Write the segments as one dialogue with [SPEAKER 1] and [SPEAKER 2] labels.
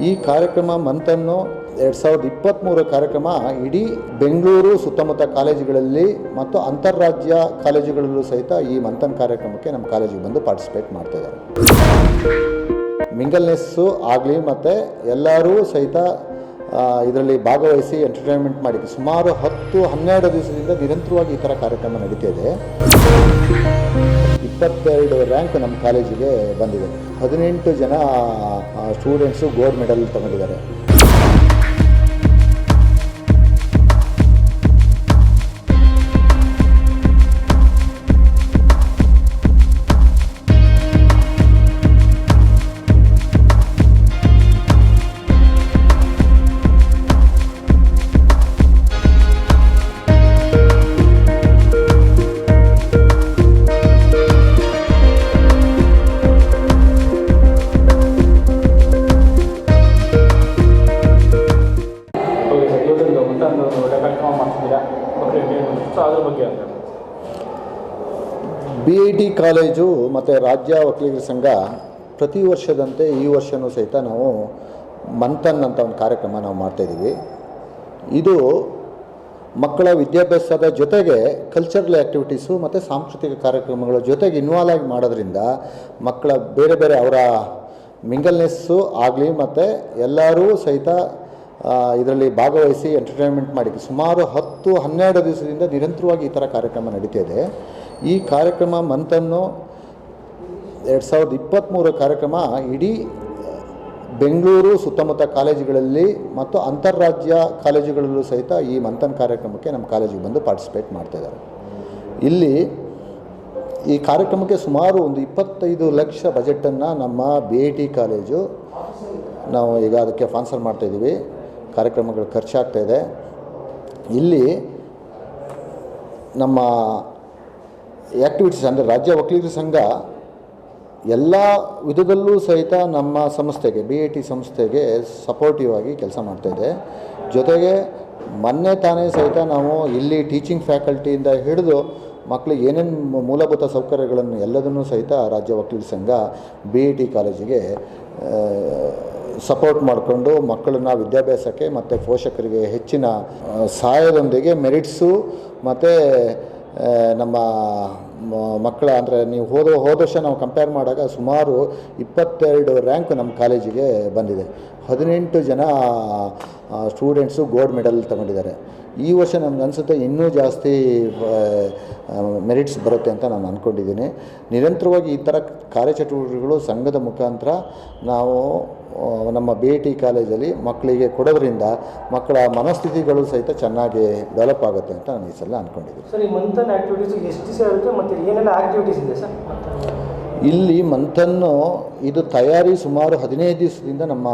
[SPEAKER 1] ಈ ಕಾರ್ಯಕ್ರಮ ಮಂತನ್ನು ಎರಡು ಸಾವಿರದ ಇಪ್ಪತ್ತ್ಮೂರ ಕಾರ್ಯಕ್ರಮ ಇಡೀ ಬೆಂಗಳೂರು ಸುತ್ತಮುತ್ತ ಕಾಲೇಜುಗಳಲ್ಲಿ ಮತ್ತು ಅಂತಾರಾಜ್ಯ ಕಾಲೇಜುಗಳಲ್ಲೂ ಸಹಿತ ಈ ಮಂಥನ್ ಕಾರ್ಯಕ್ರಮಕ್ಕೆ ನಮ್ಮ ಕಾಲೇಜಿಗೆ ಬಂದು ಪಾರ್ಟಿಸಿಪೇಟ್ ಮಾಡ್ತಿದ್ದಾರೆ ಮಿಂಗಲ್ನೆಸ್ಸು ಆಗಲಿ ಮತ್ತು ಎಲ್ಲರೂ ಸಹಿತ ಇದರಲ್ಲಿ ಭಾಗವಹಿಸಿ ಎಂಟರ್ಟೈನ್ಮೆಂಟ್ ಮಾಡಿ ಸುಮಾರು ಹತ್ತು ಹನ್ನೆರಡು ದಿವಸದಿಂದ ನಿರಂತರವಾಗಿ ಈ ಥರ ಕಾರ್ಯಕ್ರಮ ನಡೀತಿದೆ ಇಪ್ಪತ್ತೆರಡು ರ್ಯಾಂಕ್ ನಮ್ಮ ಕಾಲೇಜಿಗೆ ಬಂದಿದೆ. ಹದಿನೆಂಟು ಜನ ಸ್ಟೂಡೆಂಟ್ಸು ಗೋಲ್ಡ್ ಮೆಡಲ್ ತಗೊಂಡಿದ್ದಾರೆ. ಬಿ ಐ ಟಿ ಕಾಲೇಜು ಮತ್ತು ರಾಜ್ಯ ವಕೀಲರ ಸಂಘ ಪ್ರತಿ ವರ್ಷದಂತೆ ಈ ವರ್ಷವೂ ಸಹಿತ ನಾವು ಮಂಥನ್ ಅಂತ ಒಂದು ಕಾರ್ಯಕ್ರಮ ನಾವು ಮಾಡ್ತಾಯಿದ್ದೀವಿ ಇದು ಮಕ್ಕಳ ವಿದ್ಯಾಭ್ಯಾಸದ ಜೊತೆಗೆ ಕಲ್ಚರಲ್ ಆ್ಯಕ್ಟಿವಿಟೀಸು ಮತ್ತು ಸಾಂಸ್ಕೃತಿಕ ಕಾರ್ಯಕ್ರಮಗಳ ಜೊತೆಗೆ ಇನ್ವಾಲ್ವ್ ಆಗಿ ಮಾಡೋದ್ರಿಂದ ಮಕ್ಕಳ ಬೇರೆ ಬೇರೆ ಅವರ ಮಿಂಗಲ್ನೆಸ್ಸು ಆಗಲಿ ಮತ್ತು ಎಲ್ಲರೂ ಸಹಿತ ಇದರಲ್ಲಿ ಭಾಗವಹಿಸಿ ಎಂಟರ್ಟೈನ್ಮೆಂಟ್ ಮಾಡಿ ಸುಮಾರು ಹತ್ತು ಹನ್ನೆರಡು ದಿವಸದಿಂದ ನಿರಂತರವಾಗಿ ಈ ಥರ ಕಾರ್ಯಕ್ರಮ ನಡೀತಿದೆ ಈ ಕಾರ್ಯಕ್ರಮ ಮಂತನ್ನು ಎರಡು ಸಾವಿರದ ಇಪ್ಪತ್ತ್ಮೂರು ಕಾರ್ಯಕ್ರಮ ಇಡೀ ಬೆಂಗಳೂರು ಸುತ್ತಮುತ್ತ ಕಾಲೇಜುಗಳಲ್ಲಿ ಮತ್ತು ಅಂತಾರಾಜ್ಯ ಕಾಲೇಜುಗಳಲ್ಲೂ ಸಹಿತ ಈ ಮಂಥನ್ ಕಾರ್ಯಕ್ರಮಕ್ಕೆ ನಮ್ಮ ಕಾಲೇಜಿಗೆ ಬಂದು ಪಾರ್ಟಿಸಿಪೇಟ್ ಮಾಡ್ತಾಯಿದ್ದಾರೆ ಇಲ್ಲಿ ಈ ಕಾರ್ಯಕ್ರಮಕ್ಕೆ ಸುಮಾರು ಒಂದು ಇಪ್ಪತ್ತೈದು ಲಕ್ಷ ಬಜೆಟನ್ನು ನಮ್ಮ ಬಿ ಐ ಟಿ ಕಾಲೇಜು ನಾವು ಈಗ ಅದಕ್ಕೆ ಫಾನ್ಸರ್ ಮಾಡ್ತಾಯಿದ್ದೀವಿ ಕಾರ್ಯಕ್ರಮಗಳು ಖರ್ಚಾಗ್ತಾಯಿದೆ ಇಲ್ಲಿ ನಮ್ಮ ಆ್ಯಕ್ಟಿವಿಟೀಸ್ ಅಂದರೆ ರಾಜ್ಯ ವಕೀಲರ ಸಂಘ ಎಲ್ಲ ವಿಧದಲ್ಲೂ ಸಹಿತ ನಮ್ಮ ಸಂಸ್ಥೆಗೆ ಬಿ ಎ ಟಿ ಸಂಸ್ಥೆಗೆ ಸಪೋರ್ಟಿವ್ ಆಗಿ ಕೆಲಸ ಮಾಡ್ತಾಯಿದೆ ಜೊತೆಗೆ ಮೊನ್ನೆ ತಾನೇ ಸಹಿತ ನಾವು ಇಲ್ಲಿ ಟೀಚಿಂಗ್ ಫ್ಯಾಕಲ್ಟಿಯಿಂದ ಹಿಡಿದು ಮಕ್ಕಳಿಗೆ ಏನೇನು ಮೂಲಭೂತ ಸೌಕರ್ಯಗಳನ್ನು ಎಲ್ಲದನ್ನೂ ಸಹಿತ ರಾಜ್ಯ ವಕೀಲರ ಸಂಘ ಬಿ ಐ ಟಿ ಕಾಲೇಜಿಗೆ ಸಪೋರ್ಟ್ ಮಾಡಿಕೊಂಡು ಮಕ್ಕಳನ್ನ ವಿದ್ಯಾಭ್ಯಾಸಕ್ಕೆ ಮತ್ತು ಪೋಷಕರಿಗೆ ಹೆಚ್ಚಿನ ಸಹಾಯದೊಂದಿಗೆ ಮೆರಿಟ್ಸು ಮತ್ತು ನಮ್ಮ ಮಕ್ಕಳ ಅಂದರೆ ನೀವು ಹೋದ ಹೋದ ವರ್ಷ ನಾವು ಕಂಪೇರ್ ಮಾಡಿದಾಗ ಸುಮಾರು ಇಪ್ಪತ್ತೆರಡು ರ್ಯಾಂಕ್ ನಮ್ಮ ಕಾಲೇಜಿಗೆ ಬಂದಿದೆ. ಹದಿನೆಂಟು ಜನ ಸ್ಟೂಡೆಂಟ್ಸು ಗೋಲ್ಡ್ ಮೆಡಲ್ ತಗೊಂಡಿದ್ದಾರೆ. ಈ ವರ್ಷ ನಮ್ಗೆ ಅನಿಸುತ್ತೆ ಇನ್ನೂ ಜಾಸ್ತಿ ಮೆರಿಟ್ಸ್ ಬರುತ್ತೆ ಅಂತ ನಾನು ಅಂದ್ಕೊಂಡಿದ್ದೀನಿ ನಿರಂತರವಾಗಿ ಈ ಥರ ಕಾರ್ಯಚಟುವಟಿಕೆಗಳು ಸಂಘದ ಮುಖಾಂತರ ನಾವು ನಮ್ಮ ಬಿ ಐ ಟಿ ಕಾಲೇಜಲ್ಲಿ ಮಕ್ಕಳಿಗೆ ಕೊಡೋದ್ರಿಂದ ಮಕ್ಕಳ ಮನಸ್ಥಿತಿಗಳು ಸಹಿತ ಚೆನ್ನಾಗಿ ಡೆವಲಪ್ ಆಗುತ್ತೆ ಅಂತ ನಾನು ಈ ಸಲ ಅಂದ್ಕೊಂಡಿದ್ದೀನಿ
[SPEAKER 2] ಸರ್ ಈ ಮಂಥನ್ ಆ್ಯಕ್ಟಿವಿಟೀಸ್ ಎಷ್ಟು ದಿವಸ ಇರುತ್ತೆ ಮತ್ತು ಏನೆಲ್ಲ ಆ್ಯಕ್ಟಿವಿಟೀಸ್ ಇದೆ ಸರ್?
[SPEAKER 1] ಇಲ್ಲಿ ಮಂಥನ್ನು ಇದು ತಯಾರಿ ಸುಮಾರು ಹದಿನೈದು ದಿವಸದಿಂದ ನಮ್ಮ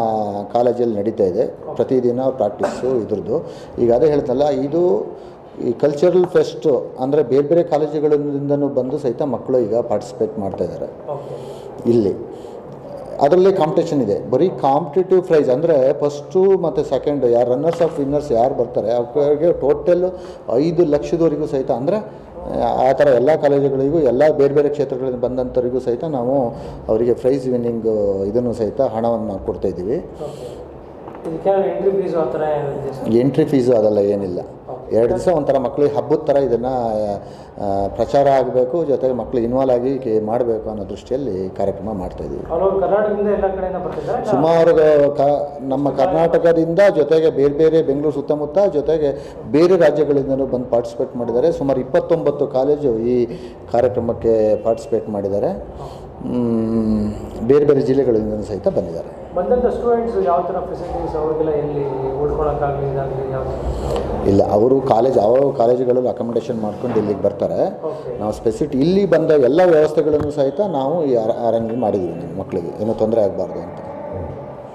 [SPEAKER 1] ಕಾಲೇಜಲ್ಲಿ ನಡೀತಾ ಇದೆ. ಪ್ರತಿದಿನ ಪ್ರಾಕ್ಟೀಸು ಇದ್ರದ್ದು. ಈಗ ಅದೇ ಹೇಳ್ತಲ್ಲ ಇದು ಈ ಕಲ್ಚರಲ್ ಫೆಸ್ಟು ಅಂದರೆ ಬೇರೆ ಬೇರೆ ಕಾಲೇಜುಗಳಿಂದನೂ ಬಂದು ಸಹಿತ ಮಕ್ಕಳು ಈಗ ಪಾರ್ಟಿಸಿಪೇಟ್ ಮಾಡ್ತಾ ಇದ್ದಾರೆ. ಇಲ್ಲಿ. ಅದರಲ್ಲಿ ಕಾಂಪಿಟೇಷನ್ ಇದೆ. ಬರೀ ಕಾಂಪಿಟೇಟಿವ್ ಪ್ರೈಸ್ ಅಂದರೆ ಫಸ್ಟು ಮತ್ತು ಸೆಕೆಂಡ್ ಯಾರು ರನ್ನರ್ಸ್ ಆಫ್ ವಿನ್ನರ್ಸ್ ಯಾರು ಬರ್ತಾರೆ ಅವರಿಗೆ ಟೋಟಲ್ ಐದು ಲಕ್ಷದವರೆಗೂ ಸಹಿತ ಅಂದರೆ ಆ ಥರ ಎಲ್ಲ ಕಾಲೇಜುಗಳಿಗೂ ಎಲ್ಲ ಬೇರೆ ಬೇರೆ ಕ್ಷೇತ್ರಗಳಿಂದ ಬಂದಂಥವರಿಗೂ ಸಹಿತ ನಾವು ಅವರಿಗೆ ಪ್ರೈಸ್ ವಿನ್ನಿಂಗ್ ಇದನ್ನು ಸಹಿತ ಹಣವನ್ನು ಕೊಡ್ತಾ ಇದ್ದೀವಿ.
[SPEAKER 2] ಓಕೆ ಇದಕ್ಕೆ ಎಂಟ್ರಿ ಫೀಸು ಆ ಥರ
[SPEAKER 1] ಎಂಟ್ರಿ ಫೀಸು ಅದೆಲ್ಲ ಏನಿಲ್ಲ. ಎರಡು ದಿವಸ ಒಂಥರ ಮಕ್ಕಳಿಗೆ ಹಬ್ಬದ ಥರ ಇದನ್ನು ಪ್ರಚಾರ ಆಗಬೇಕು ಜೊತೆಗೆ ಮಕ್ಕಳು ಇನ್ವಾಲ್ವ್ ಆಗಿ ಮಾಡಬೇಕು ಅನ್ನೋ ದೃಷ್ಟಿಯಲ್ಲಿ ಕಾರ್ಯಕ್ರಮ ಮಾಡ್ತಾಯಿದ್ದೀವಿ
[SPEAKER 2] ಕಡೆಯಿಂದ ಬರ್ತಿದ್ದಾರೆ?
[SPEAKER 1] ಸುಮಾರು ಕ ನಮ್ಮ ಕರ್ನಾಟಕದಿಂದ ಜೊತೆಗೆ ಬೇರೆ ಬೇರೆ ಬೆಂಗಳೂರು ಸುತ್ತಮುತ್ತ ಜೊತೆಗೆ ಬೇರೆ ರಾಜ್ಯಗಳಿಂದಲೂ ಬಂದು ಪಾರ್ಟಿಸಿಪೇಟ್ ಮಾಡಿದ್ದಾರೆ. ಸುಮಾರು ಇಪ್ಪತ್ತೊಂಬತ್ತು ಕಾಲೇಜು ಈ ಕಾರ್ಯಕ್ರಮಕ್ಕೆ ಪಾರ್ಟಿಸಿಪೇಟ್ ಮಾಡಿದ್ದಾರೆ. ಬೇರೆ ಬೇರೆ ಜಿಲ್ಲೆಗಳಿಂದ ಸಹಿತ ಬಂದಿದ್ದಾರೆ.
[SPEAKER 2] ಬಂದಂಥ ಸ್ಟೂಡೆಂಟ್ಸ್ ಯಾವ ಥರ ಫೆಸಿಲಿಟೀಸ್ ಅವ್ರಿಗೆಲ್ಲ ಎಲ್ಲಿ ಉಳ್ಕೊಳಕ್ಕಾಗಲಿ ಇದಾಗಲಿ ಯಾವ
[SPEAKER 1] ಇಲ್ಲ ಅವರು ಕಾಲೇಜ್ ಯಾವ ಕಾಲೇಜುಗಳಲ್ಲಿ ಅಕಾಮಿಡೇಷನ್ ಮಾಡ್ಕೊಂಡು ಇಲ್ಲಿಗೆ ಬರ್ತಾರೆ. ನಾವು ಸ್ಪೆಸಿಫಿಕ್ ಇಲ್ಲಿ ಬಂದ ಎಲ್ಲ ವ್ಯವಸ್ಥೆಗಳನ್ನು ಸಹಿತ ನಾವು ಅರೇಂಜ್ ಮಾಡಿದ್ದೀವಿ ಮಕ್ಕಳಿಗೆ. ಏನೂ ತೊಂದರೆ ಆಗಬಾರ್ದು ಅಂತ.